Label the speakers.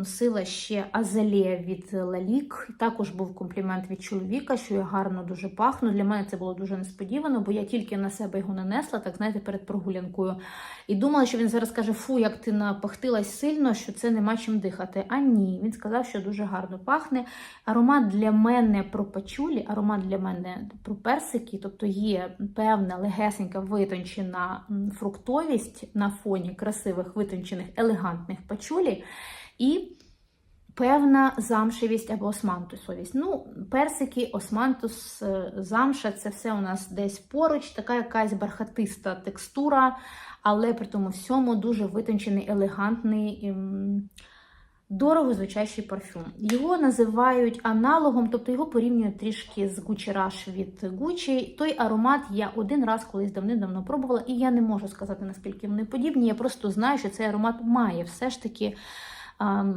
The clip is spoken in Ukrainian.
Speaker 1: носила ще азалія від Лалік. Також був комплімент від чоловіка, що я гарно дуже пахну. Для мене це було дуже несподівано, бо я тільки на себе його нанесла, так знаєте, перед прогулянкою. І думала, що він зараз каже: Фу, як ти напахтилась сильно, що це нема чим дихати. А ні, він сказав, що дуже гарно пахне. Аромат для мене про пачулі, аромат для мене про персики, тобто є певна легесенька витончена фруктовість на фоні красивих витончених елегантних пачулі. І певна замшевість або османтусовість. Ну, персики, османтус, е, замша це все у нас десь поруч, така якась бархатиста текстура, але при тому всьому дуже витончений, елегантний. ем, Дорого звучащий парфюм. Його називають аналогом, тобто його порівнюють трішки з Gucci Rush від Gucci. Той аромат я один раз колись давним-давно пробувала, і я не можу сказати, наскільки вони подібні. Я просто знаю, що цей аромат має все ж таки um,